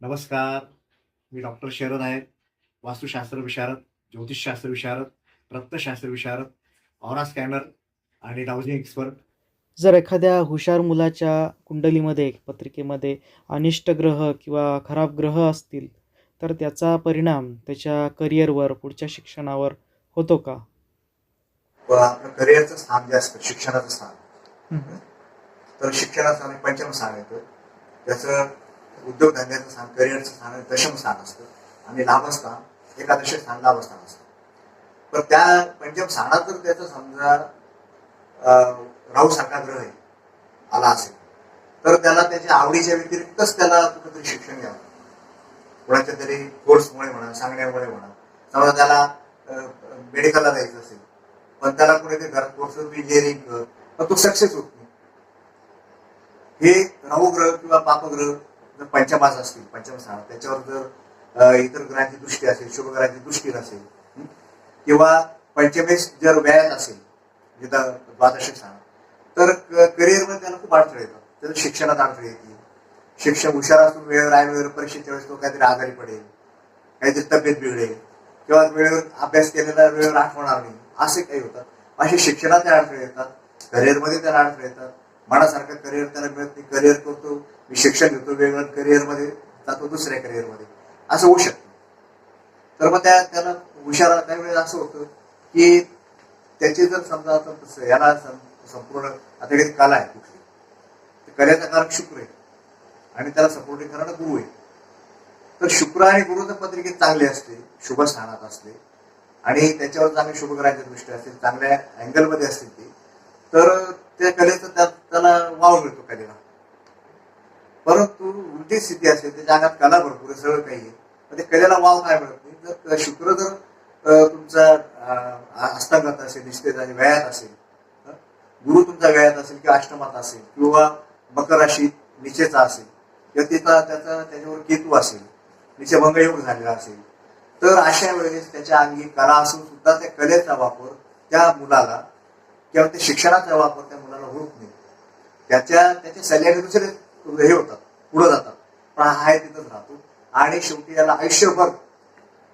नमस्कार मी डॉक्टर शरद आहे. वास्तुशास्त्र विशारद ज्योतिषशास्त्र विशारद रक्तशास्त्र विशारद ऑरा स्कॅनर आणि डाउजिंग एक्सपर्ट. जर एखाद्या हुशार मुलाच्या कुंडलीमध्ये पत्रिकेमध्ये अनिष्ट ग्रह किंवा खराब ग्रह असतील तर त्याचा परिणाम त्याच्या करिअरवर पुढच्या शिक्षणावर होतो का? व आपलं करिअरचं स्थान जे असतं शिक्षणाचं स्थान. तर शिक्षणाचं स्थान पंचम स्थान येतं. त्याचं उद्योगधंद्याचं स्थान करिअरचं स्थान हे दशम स्थान असतं. आणि लाभस्थान एकादश स्थान लाभस्थान असतं. पण त्या म्हणजे पंचम स्थानात जर त्याचं समजा राहू सारखा ग्रह आहे. आला असेल. तर त्याला त्याच्या आवडीच्या व्यतिरिक्तच त्याला कुठेतरी शिक्षण घ्यावं कोणाच्या तरी कोर्समुळे म्हणा सांगण्यामुळे म्हणा. समजा त्याला मेडिकलला जायचं असेल. पण त्याला कुणीतरी घरात कोर्स इंजिनिअरिंग कर तो सक्सेस होत. हे नवग्रह किंवा पापग्रह जर पंचमास असतील पंचम त्याच्यावर जर इतर ग्रहांची दृष्टी असेल शुभ ग्रहांची दृष्टी नसेल किंवा पंचमेश जर व्यायात असेल जिथं द्वादश स्थान तर करिअरमध्ये त्याला खूप अडथळे येतात. त्याचं शिक्षणात अडथळे येतील शिक्षण हुशार असून वेळेवर आहे वेळेवर परीक्षेच्या वेळेस तो काहीतरी आजारी पडेल काहीतरी तब्येत बिघडेल किंवा वेळेवर अभ्यास केलेला वेळेवर आठवणार नाही असे काही होतात. असे शिक्षणात त्या अडथळे येतात करिअरमध्ये त्याला अडथळे येतात. मनासारखं करिअर त्याला मिळत नाही. करिअर करतो मी शिक्षण घेतो वेगळं करिअरमध्ये जातो दुसऱ्या करिअरमध्ये असं होऊ शकतं. तर मग त्या त्याला हुशार काही वेळेस असं होतं की त्याचे जर समजा आता तसं याला संपूर्ण आता काही कला आहे कुठली. तर कलेचा कारक शुक्र आहे. आणि त्याला सपोर्टिंग करणारा गुरु आहे. तर शुक्र आणि गुरु तर पत्रिकेत चांगले असते शुभ स्थानात असले आणि त्याच्यावर चांगले शुभग्रहांच्या दृष्टी असतील चांगल्या अँगलमध्ये असतील ते. तर त्या कलेचं त्या त्याला वाव मिळतो कलेला परंतु वृद्धी स्थिती असेल त्याच्या अंगात कला भरपूर आहे सगळं काही आहे. पण ते कलेला वाव काय मिळत. नाही जर शुक्र जर तुमचा हस्तांगात असेल निश्चित आणि व्यायात असेल गुरु तुमचा व्यायात असेल किंवा अष्टमात असेल किंवा मकर राशीत निचेचा असेल किंवा तिचा त्याचा त्याच्यावर केतू असेल निचभंग योग झालेला असेल तर अशा वेळेस त्याच्या अंगी कला असून सुद्धा त्या कलेचा वापर त्या मुलाला किंवा त्या शिक्षणाचा वापर त्या त्याच्या त्याच्या सल्ल्याने दुसरे हे होतात पुढे जातात. पण हा आहे तिथंच राहतो. आणि शेवटी याला आयुष्यभर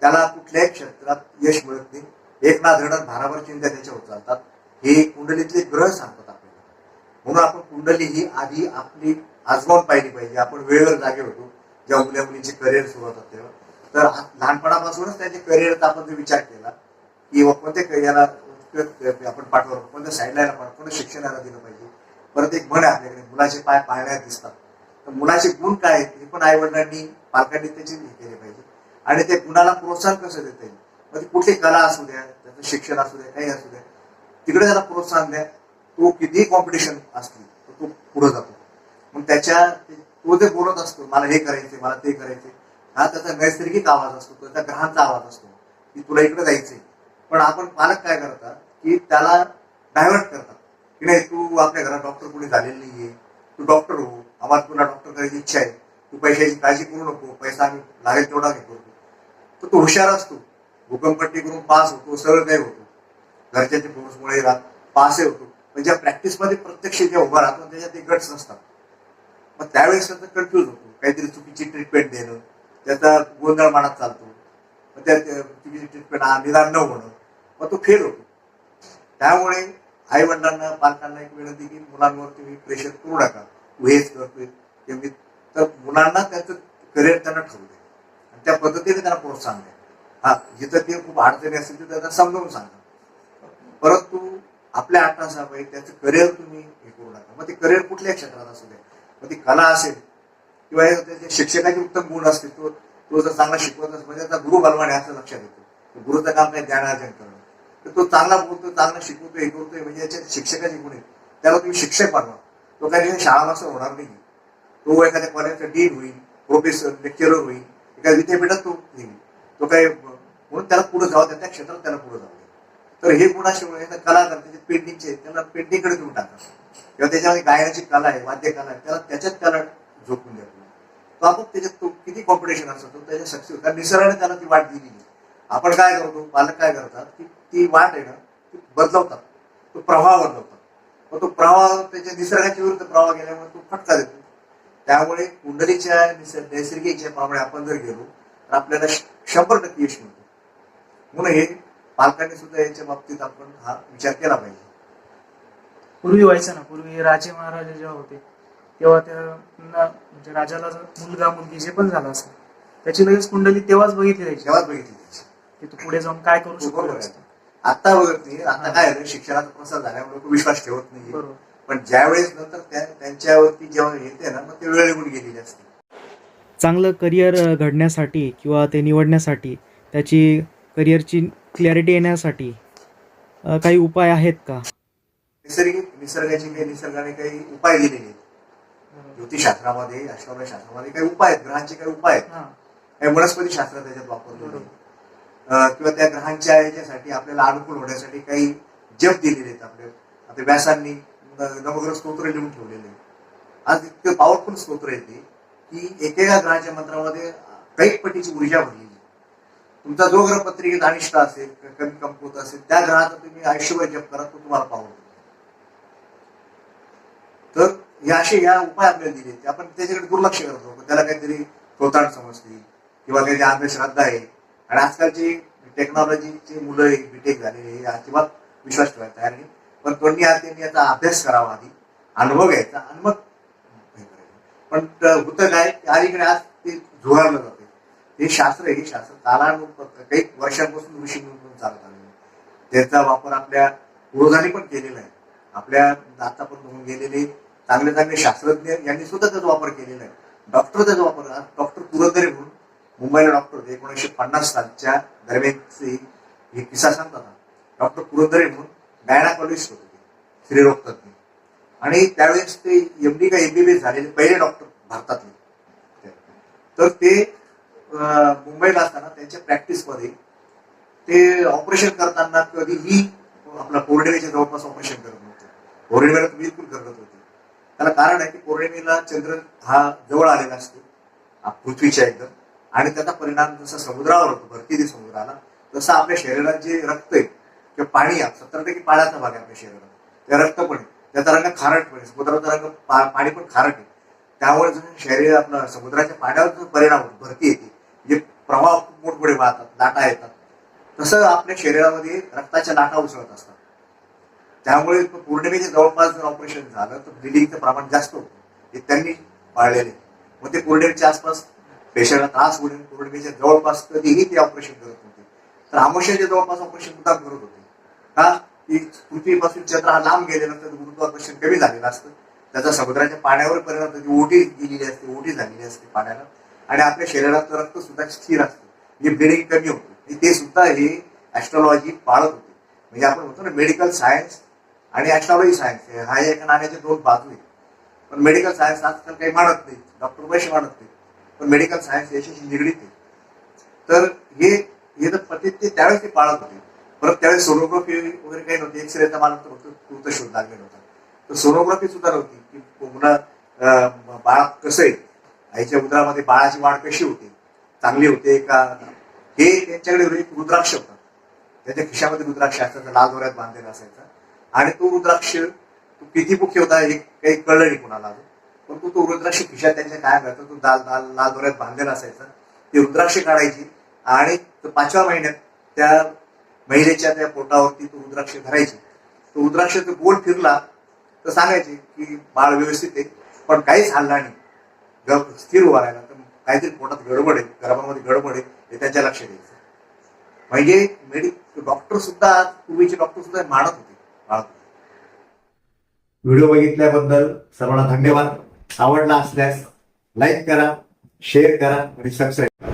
त्याला कुठल्याही क्षेत्रात यश मिळत नाही. एक ना धडक भाराभर चिंता त्याच्यावर चालतात. हे कुंडलीतले ग्रह सांगतात आपल्याला. म्हणून आपण कुंडली ही आधी आपली आजमावून पाहिली पाहिजे. आपण वेळेवर जागे होतो. जेव्हा मुल्या मुलींचे करिअर सुरू होतात तेव्हा तर लहानपणापासूनच त्याचे करिअरचा आपण जर विचार केला की कोणत्या करिअरला याला आपण पाठवलं कोणत्या साईडला याला कोणत्या शिक्षणाला दिलं पाहिजे. परत एक म्हण आहे आपल्याकडे मुलाचे पाय पाळण्यात दिसतात. तर मुलाचे गुण काय आहेत? हे पण आई वडिलांनी पालकांनी त्याचे हे केले पाहिजे. आणि त्या गुणाला प्रोत्साहन कसं देता येईल? मग ती कुठली कला असू द्या त्याचं शिक्षण असू द्या काही असू द्या तिकडे त्याला प्रोत्साहन द्या. तो कितीही कॉम्पिटिशन असतील तर तो पुढे जातो. मग त्याच्या तो जे बोलत असतो मला हे करायचंय मला ते करायचे हा त्याचा नैसर्गिक आवाज असतो तो त्या ग्रहांचा आवाज असतो की तुला इकडे जायचंय. पण आपण पालक काय करतात? की त्याला डायव्हर्ट करतात. की नाही तू आपल्या घरात डॉक्टर कोणी झालेलं नाहीये. तू डॉक्टर हो. आम्हाला तुला डॉक्टर करायची इच्छा आहे. तू पैशाची काळजी करू नको. पैसा आम्ही लागेल तेवढा घेतो. तर तो हुशार असतो. भूकंपट्टी करून पास होतो. सरळ काही होतो. घरच्याच्या फोर्समुळे पासही होतो. पण ज्या प्रॅक्टिसमध्ये प्रत्यक्ष जे उभा राहतो त्याच्यात ते गट्स नसतात. मग त्यावेळेस त्याचा कन्फ्युज होतो. काहीतरी चुकीची ट्रीटमेंट देणं. त्याचा गोंधळ मनात चालतो. मग त्या चुकीची ट्रीटमेंट निदान न होणं. मग तो फेल होतो. त्यामुळे आई वडिलांना पालकांना एक वेळ की मुलांवर तुम्ही प्रेशर करू नका. तू हेच करतोय. ते मी तर मुलांना त्यांचं करिअर त्यांना ठरवू दे. आणि त्या पद्धतीने त्यांना प्रोत्साहन द्या. हा जिथं ते खूप अडचणी असतील तर त्यांना समजावून सांगा. परंतु आपल्या आठवसाबाई त्याचं करिअर तुम्ही हे करू नका. मग ते करिअर कुठल्याही क्षेत्रात असू द्या मग ती कला असेल किंवा त्याचे शिक्षकाचे उत्तम गुण असतील तो तो जर चांगला शिकवत असेल म्हणजे त्याचा गुरु बलवाने असं लक्षात येतो. गुरुचं काम काय ज्ञानार्जन करणं. तर तो चांगला बोलतो चांगला शिकवतो हे करतोय म्हणजे याच्या शिक्षकाचे गुण आहेत. त्याला तुम्ही शिक्षक बनवा. तो काही शाळा मास्तर होणार नाही. तो एखाद्या कॉलेजचा डीन होईल प्रोफेसर लेक्चरर होईल एखाद्या विद्यापीठात तो येईल. तो काही म्हणून त्याला पुढे जावं त्या त्या क्षेत्रात त्याला पुढे जावं. तर हे गुणाशिवाय कलाकार त्याचे पेंटिंगचे त्याला पेंटिंगकडे तुम्ही टाका. किंवा त्याच्यामध्ये गायनाची कला आहे वाद्य कला आहे त्याला त्याच्यात त्याला झोपून द्या. तो आपण त्याच्यात तो किती कॉम्पिटिशन असतो त्याच्या सक्सेस कारण निसर्गाने त्याला ती वाट दिली आपण काय करतो पालक काय करतात की ती वाट आहे ना ती बदलवतात. तो प्रवाह बदलवतात. मग तो प्रवाह त्याच्या निसर्गाच्या विरुद्ध प्रवाह गेल्यामुळे तो फटका देतो. त्यामुळे कुंडलीच्या निसर्ग नैसर्गिक ज्याप्रमाणे आपण जर गेलो तर आपल्याला शंभर टक्के यश मिळतो. म्हणून हे पालकांनी सुद्धा याच्या बाबतीत आपण हा विचार केला पाहिजे. पूर्वी व्हायचं ना पूर्वी राजे महाराजे जेव्हा होते तेव्हा त्या ना- म्हणजे राजाला जर मुलगा मुलगी जे पण झालं असेल त्याची लगेच कुंडली तेव्हाच बघितली जायची. तेव्हाच बघितली त्याची की तू पुढे जाऊन काय करू शकतो आहे. आता बघत नाही आता काय शिक्षणाचा प्रसार झाल्यामुळे लोक विश्वास ठेवत नाही पण ज्यावेळेस नंतर त्या- त्यांच्यावरती जेव्हा येते ना मग ते वेळ निघून गेलेली असते. चांगलं करिअर घडण्यासाठी किंवा ते निवडण्यासाठी त्याची करिअरची क्लॅरिटी येण्यासाठी काही उपाय आहेत का? नैसर्गिक निसर्गाचे काही निसर्गाने काही उपाय दिलेले आहेत. ज्योतिषशास्त्रामध्ये अष्टोलय शास्त्रामध्ये काही उपाय आहेत ग्रहांचे काही उपाय आहेत. काही वनस्पती शास्त्र त्याच्यात वापरलेले. अं, किंवा त्या ग्रहांच्या याच्यासाठी आपल्याला अनुकूल होण्यासाठी काही जप दिलेले आहेत आपल्या आता व्यासांनी नवग्रह स्तोत्र लिहून ठेवलेले आज इतकं पॉवरफुल स्तोत्र येते ते की एकेका ग्रहाच्या मंत्रामध्ये कैक पटीची ऊर्जा भरलेली तुमचा जो ग्रह पत्रिकेत अनिष्ट असेल कमी कमकुवत असेल त्या ग्रहाचा तुम्ही आयुष्यभर जप करा तो तुम्हाला पावर तर हे असे या उपाय आपल्याला दिले ते आपण त्याच्याकडे दुर्लक्ष करतो त्याला काहीतरी थोतांड समजते किंवा काही अंधश्रद्धा आहे. आणि आजकालची टेक्नॉलॉजीची मुलं बीटेक झालेली हे अजिबात विश्वास ठेवायला तयार नाही. पण त्यांनी आज त्यांनी याचा अभ्यास करावा आधी अनुभव घ्यायचा आणि मग पण त- होतं काय की अलीकडे आज ते झुगारलं जाते हे शास्त्र आहे, हे शास्त्र कालानु काही वर्षांपासून ऋषी म्हणून चालत आलेलं आहे. त्याचा वापर आपल्या पूर्वजांनी पण केलेला आहे. आपल्या आता पण होऊन गेलेले चांगले चांगले शास्त्रज्ञ यांनी सुद्धा त्याचा वापर केलेला आहे. डॉक्टर त्याचा वापर डॉक्टर पुरंदरे म्हणून मुंबईला डॉक्टर होते. एकोणीसशे पन्नास सालच्या दरम्यानचे हे किस्सा सांगतात डॉक्टर पुरंदरे म्हणून गायनाकॉलॉजिस्ट होते ते, स्त्रीरोग तज्ञ आणि त्यावेळेस ते एम डी का एमबीबीएस झालेले पहिले डॉक्टर भारतातले. तर ते मुंबईला असताना त्यांच्या प्रॅक्टिसमध्ये ते ऑपरेशन करताना कधी मी आपला पौर्णिमेच्या जवळपास ऑपरेशन करत नव्हते पौर्णिमेला बिलकुल करत होते. त्याला कारण आहे की पौर्णिमेला चंद्र हा जवळ आलेला असतो पृथ्वीच्या एकदम. आणि त्याचा परिणाम जसा समुद्रावर होतो भरती समुद्राला तसं आपल्या शरीरात जे रक्त आहे किंवा पाणी आहे सत्तर टक्के पाण्याचा भाग आहे आपल्या शरीरात. त्या रक्त पण आहे. त्याचा रंग खारट पण आहे. समुद्राचा रंग पा- पाणी पण खारट आहे. त्यामुळे शरीर आपलं समुद्राच्या पाण्यावर जो परिणाम होतो भरती येते जे प्रवाह खूप मोठमोठे वाहतात लाटा येतात. तसं आपल्या शरीरामध्ये रक्ताच्या लाटा उसळत असतात. त्यामुळे पौर्णिमेच्या जवळपास जर ऑपरेशन झालं तर ब्लिडिंगचं प्रमाण जास्त होतं. हे त्यांनी पाळलेले मग ते पौर्णिमेच्या आसपास पेशंटला त्रास होईल पौर्णिमेच्या जवळपास कधीही ते ऑपरेशन करत होते. तर आमोशाच्या जवळपास ऑपरेशन सुद्धा करत होते. का? की पृथ्वीपासून चंद्र हा लांब गेल्यानंतर गुरुत्वाकर्षण कमी झालेलं असतं. त्याचा समुद्राच्या पाण्यावर परिणाम होतो. ओटी गेलेली असते ओटी झालेली असते पाण्याला. आणि आपल्या शरीरातलं रक्त सुद्धा स्थिर असतं. म्हणजे ब्लिडिंग कमी होतं. आणि ते सुद्धा हे ॲस्ट्रॉलॉजी पाळत होते. म्हणजे आपण म्हणतो ना मेडिकल सायन्स आणि ॲस्ट्रॉलॉजी सायन्स हा एका नाण्याचे दोन बाजू आहेत. पण मेडिकल सायन्स आजकाल काही मानत नाही. डॉक्टर पैसे मानत नाही मेडिकल सायन्स याच्याशी निगडीत आहे. तर हे हे तर पती ते त्यावेळेस ते पाळत होते. परत त्यावेळेस सोनोग्राफी वगैरे काही नव्हती. एक्सरेचा मला फक्त तूर्त शोध लागलेला होता. तर सोनोग्राफी सुद्धा नव्हती. की मुलं बाळ कसं आहे? आईच्या उदरामध्ये बाळाची वाढ कशी होते? चांगली होते का? हे त्यांच्याकडे एक रुद्राक्ष होता. त्याच्या खिशामध्ये रुद्राक्ष असायचा लाल दोऱ्यात बांधलेला असायचा. आणि तो रुद्राक्ष तो किती मुख्य होता हे काही कळलं नाही कोणाला. परंतु तो रुद्राक्ष खिशात त्यांच्या काय करतो तो लाल लाल लाल दोऱ्यात बांधलेला असायचा. ते रुद्राक्ष काढायची आणि पाचव्या महिन्यात त्या महिलेच्या त्या पोटावरती तो रुद्राक्ष धरायची. तो रुद्राक्ष तो गोल फिरला तर सांगायचे की बाळ व्यवस्थित आहे पण काहीच हल्ला नाही. ग- स्थिर उभा राहिला तर काहीतरी पोटात गडबड आहे गर्भामध्ये गडबड आहे हे त्यांच्या लक्षात यायचं. म्हणजे मेडिक डॉक्टर सुद्धा पूर्वीचे डॉक्टर सुद्धा मानत होते. होते. व्हिडिओ बघितल्याबद्दल सर्वांना धन्यवाद. आवडला असल्यास लाईक करा शेअर करा आणि सबस्क्राईब करा.